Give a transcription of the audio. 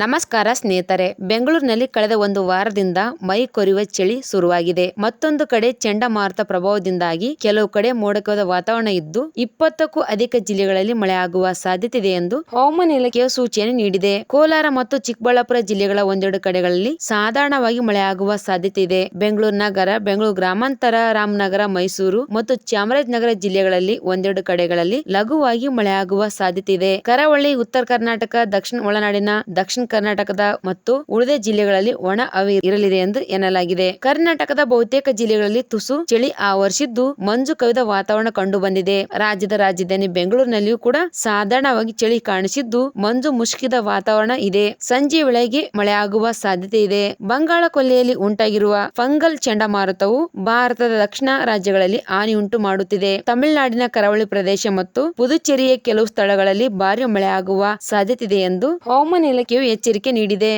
ನಮಸ್ಕಾರ ಸ್ನೇಹಿತರೆ, ಬೆಂಗಳೂರಿನಲ್ಲಿ ಕಳೆದ ಒಂದು ವಾರದಿಂದ ಮೈ ಕೊರಿಯುವ ಚಳಿ ಶುರುವಾಗಿದೆ. ಮತ್ತೊಂದು ಕಡೆ ಚಂಡಮಾರುತ ಪ್ರಭಾವದಿಂದಾಗಿ ಕೆಲವು ಕಡೆ ಮೋಡಕವಾದ ವಾತಾವರಣ ಇದ್ದು, ಇಪ್ಪತ್ತಕ್ಕೂ ಅಧಿಕ ಜಿಲ್ಲೆಗಳಲ್ಲಿ ಮಳೆಯಾಗುವ ಸಾಧ್ಯತೆ ಇದೆ ಎಂದು ಹವಾಮಾನ ಇಲಾಖೆಯು ಸೂಚನೆ ನೀಡಿದೆ. ಕೋಲಾರ ಮತ್ತು ಚಿಕ್ಕಬಳ್ಳಾಪುರ ಜಿಲ್ಲೆಗಳ ಒಂದೆರಡು ಕಡೆಗಳಲ್ಲಿ ಸಾಧಾರಣವಾಗಿ ಮಳೆಯಾಗುವ ಸಾಧ್ಯತೆ ಇದೆ ಬೆಂಗಳೂರು ನಗರ, ಬೆಂಗಳೂರು ಗ್ರಾಮಾಂತರ, ರಾಮನಗರ, ಮೈಸೂರು ಮತ್ತು ಚಾಮರಾಜನಗರ ಜಿಲ್ಲೆಗಳಲ್ಲಿ ಒಂದೆರಡು ಕಡೆಗಳಲ್ಲಿ ಲಘುವಾಗಿ ಮಳೆಯಾಗುವ ಸಾಧ್ಯತೆ ಇದೆ ಕರಾವಳಿ, ಉತ್ತರ ಕರ್ನಾಟಕ, ದಕ್ಷಿಣ ಒಳನಾಡಿನ ದಕ್ಷಿಣ ಕರ್ನಾಟಕದ ಮತ್ತು ಉಳಿದ ಜಿಲ್ಲೆಗಳಲ್ಲಿ ಒಣ ಹವೆ ಇರಲಿದೆ ಎಂದು ಎನ್ನಲಾಗಿದೆ. ಕರ್ನಾಟಕದ ಬಹುತೇಕ ಜಿಲ್ಲೆಗಳಲ್ಲಿ ತುಸು ಚಳಿ ಆವರಿಸಿದ್ದು ಮಂಜು ಕವಿದ ವಾತಾವರಣ ಕಂಡು ಬಂದಿದೆ ರಾಜ್ಯದ ರಾಜಧಾನಿ ಬೆಂಗಳೂರಿನಲ್ಲಿಯೂ ಕೂಡ ಸಾಧಾರಣವಾಗಿ ಚಳಿ ಕಾಣಿಸಿದ್ದು ಮಂಜು ಮುಸುಕಿದ ವಾತಾವರಣ ಇದೆ. ಸಂಜೆ ವೇಳೆಗೆ ಮಳೆಯಾಗುವ ಸಾಧ್ಯತೆ ಇದೆ. ಬಂಗಾಳ ಕೊಲ್ಲಿಯಲ್ಲಿ ಉಂಟಾಗಿರುವ ಫಂಗಲ್ ಚಂಡಮಾರುತವು ಭಾರತದ ದಕ್ಷಿಣ ರಾಜ್ಯಗಳಲ್ಲಿ ಹಾನಿ ಉಂಟು ಮಾಡುತ್ತಿದೆ. ತಮಿಳುನಾಡಿನ ಕರಾವಳಿ ಪ್ರದೇಶ ಮತ್ತು ಪುದುಚೇರಿಯ ಕೆಲವು ಸ್ಥಳಗಳಲ್ಲಿ ಭಾರಿ ಮಳೆಯಾಗುವ ಸಾಧ್ಯತೆ ಇದೆ ಎಂದು ಹವಾಮಾನ ಇಲಾಖೆಯು ಎಚ್ಚರಿಕೆ ನೀಡಿದೆ.